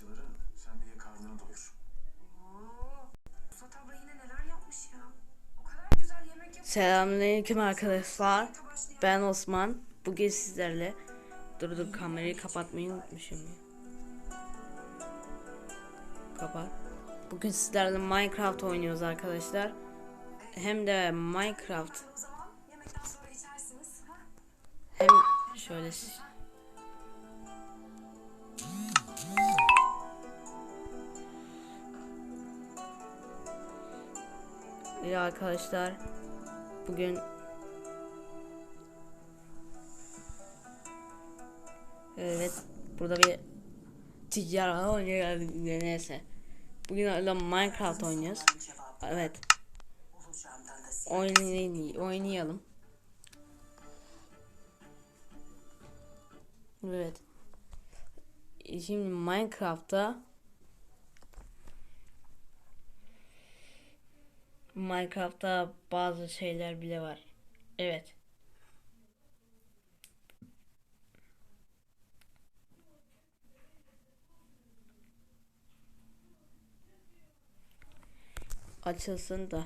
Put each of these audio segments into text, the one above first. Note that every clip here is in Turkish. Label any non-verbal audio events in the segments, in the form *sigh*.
parçaları sen de ye karnını doyur. Oo, Pusat abla yine neler yapmış ya. O kadar güzel yemek yapıyor. Selamünaleyküm arkadaşlar. Ben Osman. Bugün sizlerle dur dur kamerayı kapatmayı unutmuşum. ya. Kapat. Bugün sizlerle Minecraft oynuyoruz arkadaşlar. Hem de Minecraft O zaman yemekten sonra içersiniz. Ha? hem şöyle İyi arkadaşlar. Bugün Evet. Burada bir ticari oynuyor neyse. Bugün öyle Minecraft oynuyoruz. Evet. Oynay oynayalım. Evet. Şimdi Minecraft'ta Minecraft'ta bazı şeyler bile var. Evet. Açılsın da.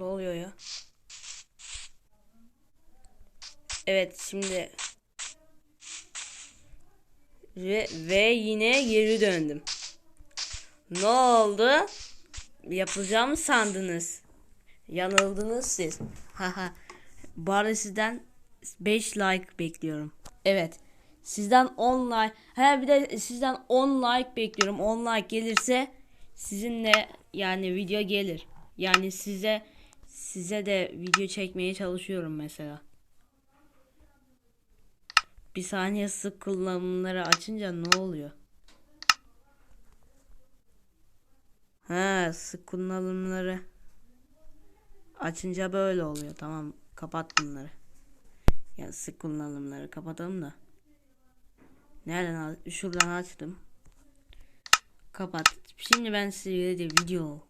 Ne oluyor ya? Evet şimdi ve, ve yine geri döndüm. Ne oldu? Yapacağım sandınız. Yanıldınız siz. Haha. Bari sizden 5 like bekliyorum. Evet. Sizden 10 like. Ha bir de sizden 10 like bekliyorum. 10 like gelirse sizinle yani video gelir. Yani size size de video çekmeye çalışıyorum mesela. Bir saniye sık kullanımları açınca ne oluyor? Ha sık kullanımları açınca böyle oluyor. Tamam kapat bunları. Yani sık kullanımları kapatalım da. Nereden şuradan açtım. Kapat. Şimdi ben size de video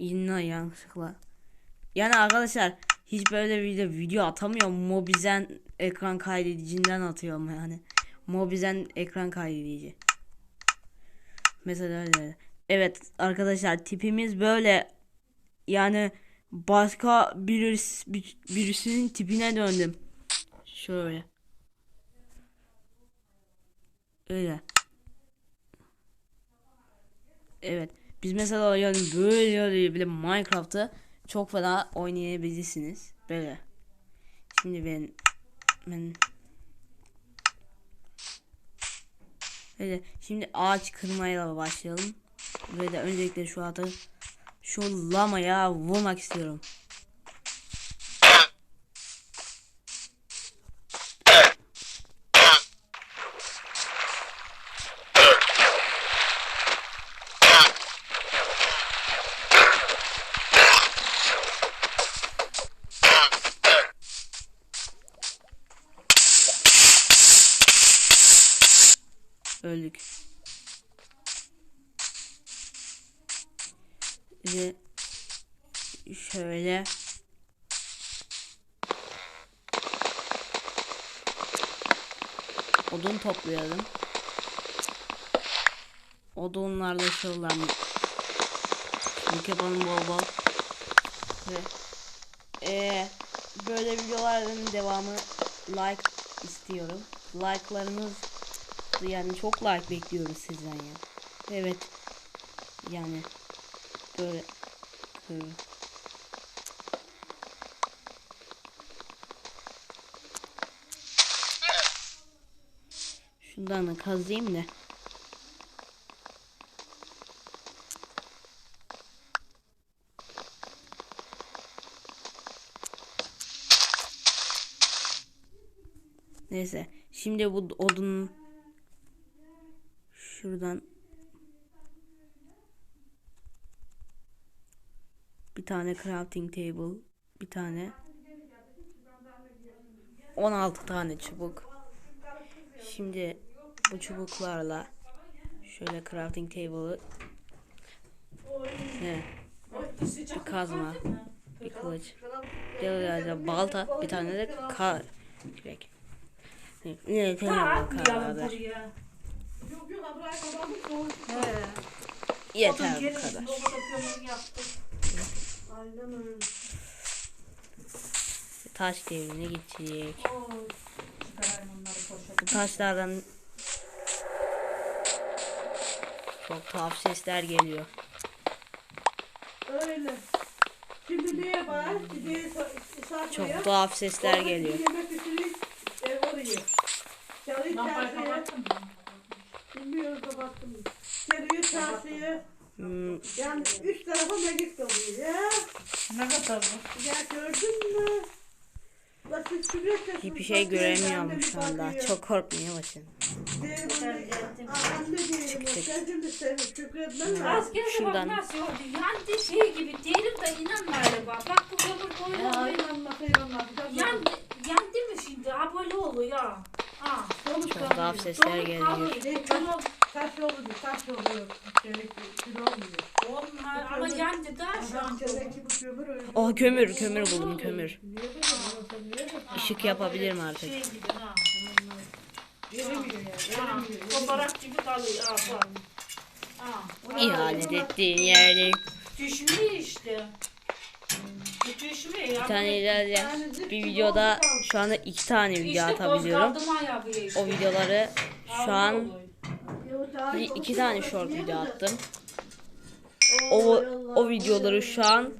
Yine yanlışlıkla. Yani arkadaşlar hiç böyle video video atamıyorum. Mobizen ekran kaydedicinden atıyorum yani. Mobizen ekran kaydedici. Mesela öyle. Evet arkadaşlar tipimiz böyle. Yani başka birisi, bir- birisinin tipine döndüm. Şöyle. Öyle. Evet. Biz mesela yani böyle böyle bile Minecraft'ı çok fena oynayabilirsiniz. Böyle. Şimdi ben ben Böyle şimdi ağaç kırmayla başlayalım. De öncelikle şu atı şu lamaya vurmak istiyorum. Ve şöyle odun toplayalım. Odunlarla şuradan Şimdi yapalım bol bol. Ve eee böyle videoların devamı like istiyorum. Like'larınız yani çok like bekliyoruz sizden ya. Evet. Yani böyle böyle. Şundan da kazıyım da. Neyse. Şimdi bu odun Şuradan tane crafting table, bir tane 16 tane çubuk. Şimdi bu çubuklarla şöyle crafting table'ı ne? Bir kazma, bir kılıç, bir balta, bir tane de kar kürek. Ne? Atmayalım kadar. Yeter bu kadar. Aynen öyle. Taş devrine geçecek. Bu taşlardan çok tuhaf sesler geliyor. Öyle. Şimdi neye var? Gideye. Çok tuhaf sesler geliyor. Yemek pişirip ev oraya. Çalıyı çarşıya. Bilmiyorum kapattım. Geliyor çarşıya. Hmm, Yani üç tarafa mekik kalıyor ya. Ne kadar bu? Ya gördün mü? Hiçbir şey göremiyorum şu anda. Çok korkmaya başladım. Çık, çık. Şuradan. Yandı şey gibi değilim de inanmayla bak. Bak bu koyuyor. inanma inanma. Yandı, yandı mı şimdi? Ha böyle oluyor. Ha. Çok tuhaf sesler geliyor. Taş, oluyor, taş oluyor. Çelik kül olmuyor. Onlar ama yandı da şu an çelik bu kömür öyle. Oh kömür kömür buldum kömür. Işık yapabilirim artık. Şey gibi ha. Veremiyor ya, Ha. veremiyor. Koparak gibi kalıyor. Ha bak. Ha. İhanet ettiğin yerde Düşmüyor işte. Düşmüyor ya. bir tane ilerleyen bir videoda şu anda iki tane video atabiliyorum. O videoları şu an bir, iki tane short video attım. O o videoları şu an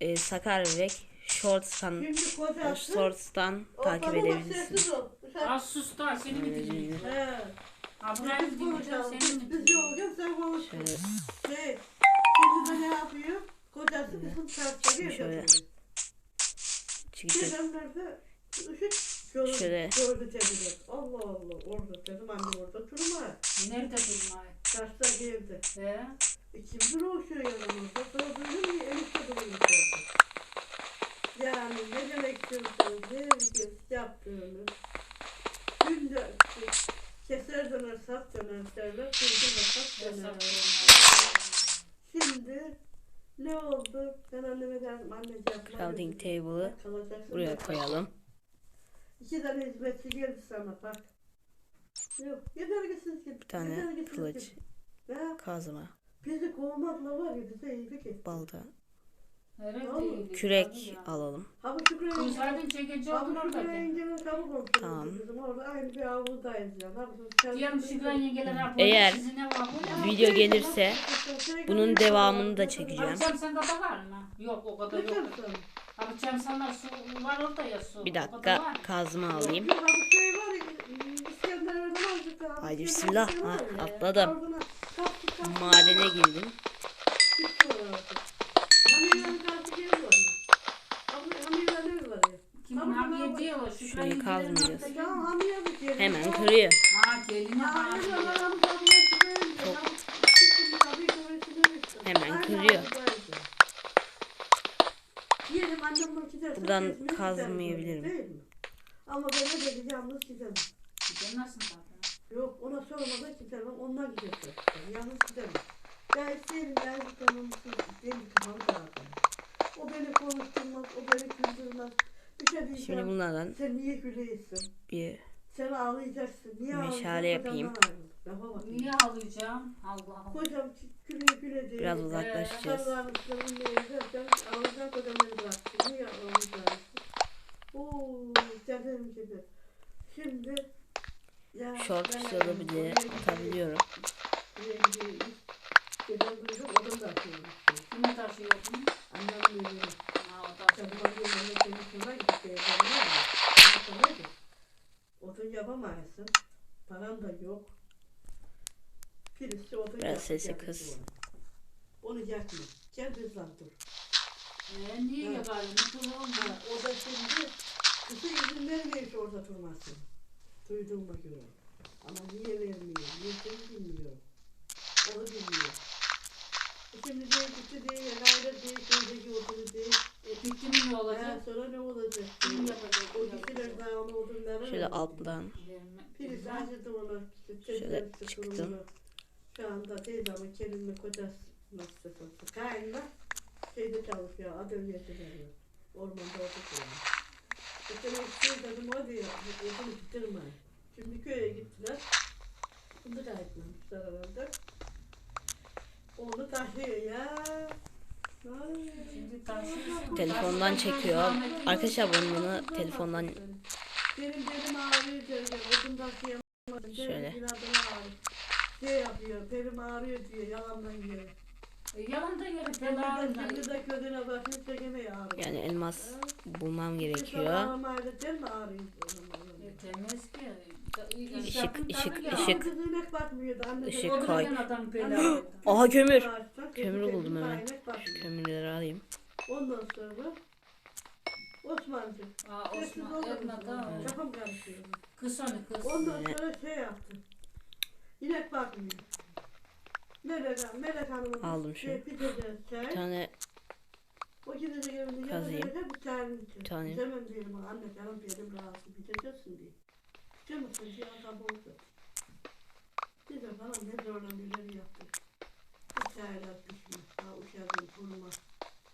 e, Sakar Bebek Shorts'tan. Shorts'tan takip edebilirsiniz. Az sus da seni Biz dinleyeceğim konuşalım. seni konuş. Şöyle Şey, şimdi ne yapıyor? Kocası kızım çarptırıyor. Şöyle. çıkacak. Gördü, Şöyle. gördü dediler. Allah Allah orada dedim anne orada durma. Nerede durmay? Taşta geldi. He? E kimdir o şu yanımızda? Sonra duydum ki enişte duruyor. Yani ne demek istiyorsunuz? Demek yaptığını. Günde keser döner sap döner derler. Kırdı da sap döner. Şimdi ne oldu? Ben anneme derdim anneciğim. dedi. table'ı buraya koyalım. İki tane hizmetçi geldi sana bak. Yok yetergisiz git. Bir tane kılıç. Ya kazma, bizi kovmakla var ya bize iyiydi ki. balta, Nerede? kürek alalım. Ha bu Şükrü Kuyusaydın çekici olur orada. Tamam. Eğer Sizin ne var bu? Video gelirse bunun devamını da çekeceğim. Akşam sen kadar var mı? Yok o kadar yok. Akşam sana su var orada ya su. Bir dakika kazma alayım. Şey. Haydi bismillah. Ha, atladım. Madene girdim. Şurayı kazmayacağız. Hemen kırıyor. Ha geline Ya, ha. hamilenin adamı kapıya çıkıyor. Çok- Adam çıktı, kapıyı kapıya çıkıyor. Hemen Aynı kırıyor. avuzdaydı. Diyelim annem bunu giderse Buradan kazmayabilirim. değil? Ama ben ne dedi yalnız gidemem. Gidemezsin zaten. Yok ona sormadan gidemem. Ondan giderse. Yalnız gidemem. Ben isterim ben gidemem. Benim kafam dağıtır. O beni konuşturmaz. O beni güldürmez. Bir şey diyeceğim. Şimdi bunlardan Sen niye gülüyorsun? bir Sen ağlayacaksın. Niye Meşale ağlayacaksın? yapayım. Niye ağlayacağım? Allah'ım. Kocam güle güle diye. biraz uzaklaşacağız. Allah'ın sınırını yerden ağlayacak kocam beni bıraktı. Niye ağlayacaksın? Gibi. Şimdi ya Short yani bile atabiliyorum. da? Annem. Ha o Sen taşı. sana Odun yapamazsın. Paran da yok. Birisi odun Biraz sesi duvara. Onu yakma. Gel biz lan dur. Ee, niye yakalım? Durun Ha, da. o da şimdi izin vermiyor ki orada durmasın. Duyduğuma göre. Ama niye vermiyor? Niye bilmiyor. Onu bilmiyor. E Şimdi diye gitti diye gayrı diye köydeki oturu diye. E, bitti mi ne olacak? sonra ne olacak? Kim yapacak? O kişiler daha onu odunlara Şöyle alttan. Bilmem. acıdı ona. işte Şöyle çıktım. Şu anda teyzemin kelime kocası nasıl sıkıldı. Kaynla şeyde çalışıyor. Atölyesi veriyor. Ormanda oturuyor. Geçen şey dedim hadi ya. Okulu bitirmeyin. Şimdi köye gittiler. Fındık ayıtmamışlar herhalde. Onu taşıyor ya. Şimdi taşıyor. Telefondan çekiyor. Arkadaşlar ben bunu telefondan Benim benim ağrıyor diyor. Odun taşıyamadım. Şöyle. Şey yapıyor. Benim ağrıyor diyor. Yalandan yiyor. Yalan da yeri Ben de telarında. şimdi de gözüne bakayım da gene ağrıyor. yani elmas bulmam gerekiyor. ağrımayla değil mi ağrıyor? E, temiz ki. Işık, ışık, ışık. kız inek bakmıyordu. Anne de- Işık Odun koy. Adam. *gasps* Aha kömür. ağaçtan Kömürü buldum hemen. inek bakmıyor. Kömürleri alayım. Ondan sonra Osmancı. Aa Sessiz Osman olmadı. Erna da Kafam karışıyor. kız onu kız. Ondan sonra şey yaptı. İnek bakmıyor. Aldım şey, çay. Bir tane yanına bir tane. İçemem diyelim anne canım diyelim rahatsız biteceksin diye. İçemezsin diye adam oldu. Bir de falan ne zorla neler yaptı. Bir çaylar pişmiş. Ha uşağın kuruma.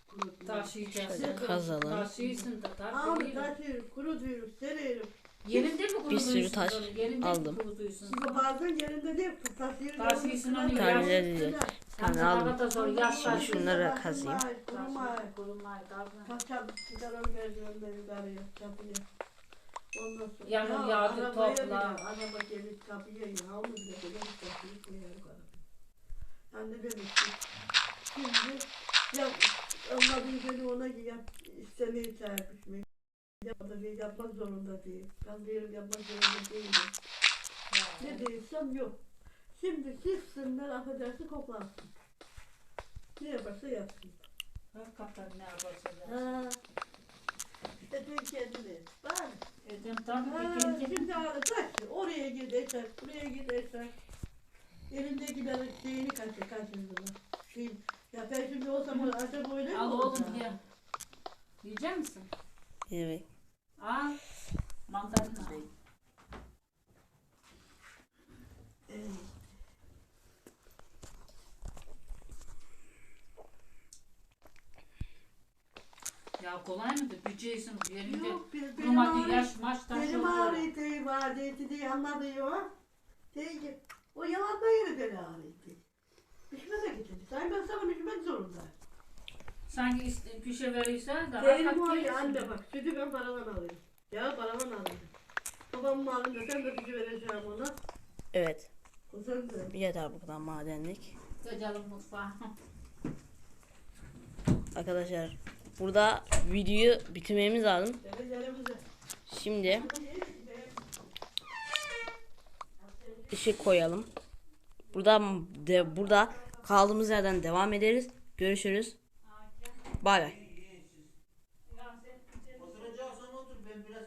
Kurutma. Taşıyacağız. Kazalım. Taşıysın da Abi tabii. taşıyoruz, kurutuyoruz, seriyoruz. Yerinde mi kuruduysun? sürü taş? Yerinde aldım. Şimdi bazen yerinde değil, taşıyoruz. Taşıyorsun onu, kırar- Taneleri de- kırar. tane aldım. Arada zor yaş Şimdi taşı. şunları kazıyım. Kurumay. Kurumay, kurumay. Kaçalım, çıkar o gözlerinde yukarıya, kapıya. Ondan sonra. Yağmur Ya, yağdı, arabaya topla. bile, Araba gelip kapıya ya, onu bile böyle bir kapıyı koyarım arabaya. Ben de dedim ki, şimdi ya Allah bir beni ona yap, istemeye çağırmış. Değil, yapmak zorunda değil. Ben diyorum yapmak zorunda değilim. Ne değilsem yok. Şimdi gitsinler affedersin koklansın. Ne yaparsa yapsın. Hakikaten ne yaparsa Ha. Edin kendini. Bak. Edin tabii Ha, ki kendi. şimdi arkadaş oraya gidersen, buraya gidersen elindekilerin şeyini kaçır, kaçırdılar. Şey, ya ben şimdi o zaman acaba öyle mi Al olacak? oğlum ye. Yiyecek misin? Evet. Al. Mandalina. Evet. Ya kolay mıydı? Büyüyeceksin yerinde. Yok, bir- benim Kuruma ağrı- yaş maç taşı Benim oluyor. ağrıyı diye var dedi ki, o yalan da yeri beni ağrıydı. Düşmeme getirdi. Sen ben sana düşmek zorunda. Sanki iste, pişe verirsen de Benim rahat var ya gelirsin. anne bak sütü ben paradan alıyorum. Ya paradan alıyorum. Babamın malında sen de gücü vereceğim ona. Evet. Sen de. Yeter bu kadar madenlik. Gecelim mutfağa. Arkadaşlar burada videoyu bitirmemiz lazım. Şimdi ışık koyalım. Burada de burada kaldığımız yerden devam ederiz. Görüşürüz. Vale.